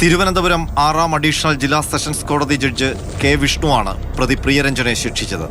തിരുവനന്തപുരം ആറാം അഡീഷണൽ ജില്ലാ സെഷൻസ് കോടതി ജഡ്ജ് കെ വിഷ്ണുവാണ് പ്രതി പ്രിയരഞ്ജനെ ശിക്ഷിച്ചത്.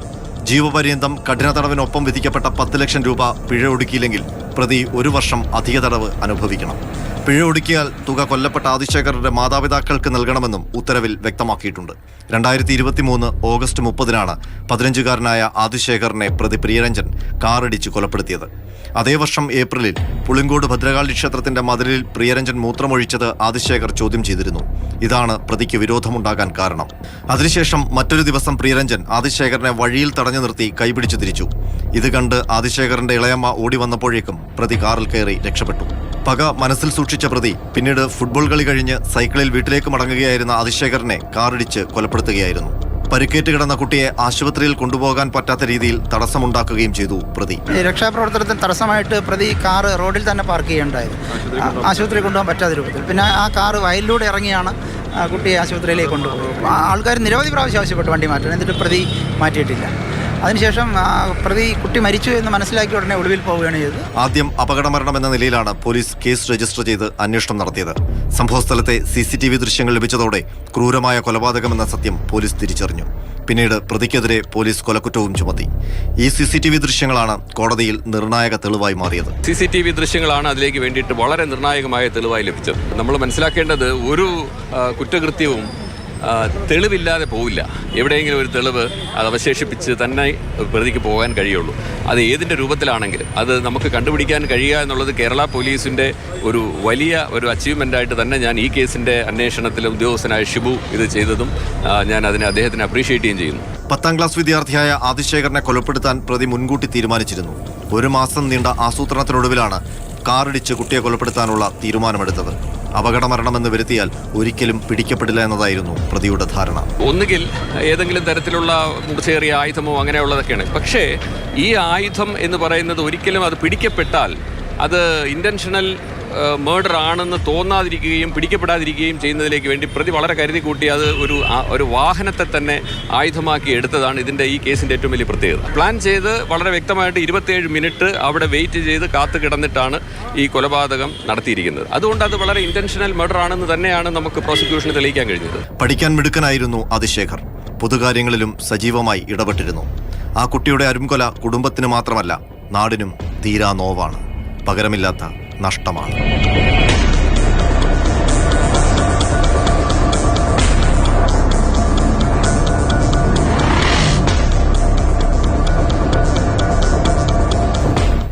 ജീവപര്യന്തം കഠിന തടവിനൊപ്പം വിധിക്കപ്പെട്ട പത്ത് ലക്ഷം രൂപ പിഴ ഒടുക്കിയില്ലെങ്കിൽ പ്രതി ഒരു വർഷം അധിക തടവ് അനുഭവിക്കണം. പിഴ ഒടുക്കിയാൽ തുക കൊല്ലപ്പെട്ട ആദിശേഖരന്റെ മാതാപിതാക്കൾക്ക് നൽകണമെന്നും ഉത്തരവിൽ വ്യക്തമാക്കിയിട്ടുണ്ട്. രണ്ടായിരത്തി ഇരുപത്തി മൂന്ന് ഓഗസ്റ്റ് മുപ്പതിനാണ് പതിനഞ്ചുകാരനായ ആദിശേഖറിനെ പ്രതി പ്രിയരഞ്ജൻ കാറടിച്ച് കൊലപ്പെടുത്തിയത്. അതേ വർഷം ഏപ്രിലിൽ പുളിങ്കോട് ഭദ്രകാളി ക്ഷേത്രത്തിന്റെ മതിലിൽ പ്രിയരഞ്ജൻ മൂത്രമൊഴിച്ചത് ആദിശേഖർ ചോദ്യം ചെയ്തിരുന്നു. ഇതാണ് പ്രതിക്ക് വിരോധമുണ്ടാകാൻ കാരണം. അതിനുശേഷം മറ്റൊരു ദിവസം പ്രിയരഞ്ജൻ ആദിശേഖരനെ വഴിയിൽ തടഞ്ഞു നിർത്തി കൈപിടിച്ചു തിരിച്ചു. ഇത് കണ്ട് ആദിശേഖറിന്റെ ഇളയമ്മ ഓടി വന്നപ്പോഴേക്കും പ്രതി കാറിൽ കയറി രക്ഷപ്പെട്ടു. പക മനസ്സിൽ സൂക്ഷിച്ച പ്രതി പിന്നീട് ഫുട്ബോൾ കളി കഴിഞ്ഞ് സൈക്കിളിൽ വീട്ടിലേക്ക് മടങ്ങുകയായിരുന്ന അതിശേഖരനെ കാറിടിച്ച് കൊലപ്പെടുത്തുകയായിരുന്നു. പരിക്കേറ്റ് കിടന്ന കുട്ടിയെ ആശുപത്രിയിൽ കൊണ്ടുപോകാൻ പറ്റാത്ത രീതിയിൽ തടസ്സമുണ്ടാക്കുകയും ചെയ്തു പ്രതി. രക്ഷാപ്രവർത്തനത്തിന് തടസ്സമായിട്ട് പ്രതി കാറ് റോഡിൽ തന്നെ പാർക്ക് ചെയ്യേണ്ടത് ആശുപത്രിയിൽ കൊണ്ടുപോകാൻ പറ്റാത്ത രൂപത്തിൽ. പിന്നെ ആ കാറ് വയലിലൂടെ ഇറങ്ങിയാണ് കുട്ടിയെ ആശുപത്രിയിലേക്ക് കൊണ്ടുപോകുന്നത്. ആൾക്കാർ നിരവധി പ്രാവശ്യം ആവശ്യപ്പെട്ടു വണ്ടി മാറ്റാൻ. എന്നിട്ട് പ്രതി മാറ്റിയിട്ടില്ല. അതിനുശേഷം ആ പ്രതി കുട്ടി മരിച്ചു എന്ന് മനസ്സിലാക്കിയ ഉടനെ ഒളിവിൽ പോവുകയാണ് ചെയ്തത്. ആദ്യം അപകടമരണം എന്ന നിലയിലാണ് പോലീസ് കേസ് രജിസ്റ്റർ ചെയ്ത് അന്വേഷണം നടത്തിയത്. സംഭവസ്ഥലത്തെ സി സി ടി വി ദൃശ്യങ്ങൾ ലഭിച്ചതോടെ ക്രൂരമായ കൊലപാതകമെന്ന സത്യം പോലീസ് തിരിച്ചറിഞ്ഞു. പിന്നീട് പ്രതിക്കെതിരെ പോലീസ് കൊലക്കുറ്റവും ചുമത്തി. ഈ സി സി ടി വി ദൃശ്യങ്ങളാണ് കോടതിയിൽ നിർണായക തെളിവായി മാറിയത്. സി സി ടി വി ദൃശ്യങ്ങളാണ് അതിലേക്ക് വേണ്ടിയിട്ട് വളരെ നിർണായകമായ തെളിവായി ലഭിച്ചത്. നമ്മൾ മനസ്സിലാക്കേണ്ടത് ഒരു കുറ്റകൃത്യവും തെളിവില്ലാതെ പോവില്ല. എവിടെയെങ്കിലും ഒരു തെളിവ് അത് അവശേഷിപ്പിച്ച് തന്നെ പ്രതിക്ക് പോകാൻ കഴിയുള്ളൂ. അത് ഏതിന്റെ രൂപത്തിലാണെങ്കിലും അത് നമുക്ക് കണ്ടുപിടിക്കാൻ കഴിയുക എന്നുള്ളത് കേരള പോലീസിന്റെ ഒരു വലിയ ഒരു അച്ചീവ്മെന്റായിട്ട് തന്നെ ഞാൻ ഈ കേസിന്റെ അന്വേഷണത്തിൽ ഉദ്യോഗസ്ഥനായ ഷിബു ഇത് ചെയ്തതും ഞാൻ അതിനെ അദ്ദേഹത്തിന് അപ്രീഷിയേറ്റ് ചെയ്യുകയും ചെയ്യുന്നു. പത്താം ക്ലാസ് വിദ്യാർത്ഥിയായ ആദിശേഖരനെ കൊലപ്പെടുത്താൻ പ്രതി മുൻകൂട്ടി തീരുമാനിച്ചിരുന്നു. ഒരു മാസം നീണ്ട ആസൂത്രണത്തിനൊടുവിലാണ് കാറിടിച്ച് കുട്ടിയെ കൊലപ്പെടുത്താനുള്ള തീരുമാനമെടുത്തത്. അപകടമരണമെന്ന് വരുത്തിയാൽ ഒരിക്കലും പിടിക്കപ്പെടില്ല എന്നതായിരുന്നു പ്രതിയുടെ ധാരണ. ഒന്നുകിൽ ഏതെങ്കിലും തരത്തിലുള്ള മുടിച്ചേറിയ ആയുധമോ അങ്ങനെയുള്ളതൊക്കെയാണ്. പക്ഷേ ഈ ആയുധം എന്ന് പറയുന്നത് ഒരിക്കലും അത് പിടിക്കപ്പെട്ടാൽ അത് ഇന്റൻഷണൽ മേർഡർ ആണെന്ന് തോന്നാതിരിക്കുകയും പിടിക്കപ്പെടാതിരിക്കുകയും ചെയ്യുന്നതിലേക്ക് വേണ്ടി പ്രതി വളരെ കരുതി കൂട്ടി അത് ഒരു ഒരു വാഹനത്തെ തന്നെ ആയുധമാക്കി എടുത്തതാണ് ഇതിന്റെ ഈ കേസിന്റെ ഏറ്റവും വലിയ പ്രത്യേകത. പ്ലാൻ ചെയ്ത് വളരെ വ്യക്തമായിട്ട് ഇരുപത്തിയേഴ് മിനിറ്റ് അവിടെ വെയിറ്റ് ചെയ്ത് കാത്തു കിടന്നിട്ടാണ് ഈ കൊലപാതകം നടത്തിയിരിക്കുന്നത്. അതുകൊണ്ട് അത് വളരെ ഇന്റൻഷണൽ മേർഡർ ആണെന്ന് തന്നെയാണ് നമുക്ക് പ്രോസിക്യൂഷന് തെളിയിക്കാൻ കഴിഞ്ഞത്. പഠിക്കാൻ മിടുക്കനായിരുന്നു അതിശേഖർ. പൊതുകാര്യങ്ങളിലും സജീവമായി ഇടപെട്ടിരുന്നു. ആ കുട്ടിയുടെ അരുംകൊല കുടുംബത്തിന് മാത്രമല്ല നാടിനും തീരാ നോവാണ്. പകരമില്ലാത്ത നഷ്ടമാണ്.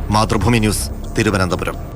മാതൃഭൂമി ന്യൂസ് തിരുവനന്തപുരം.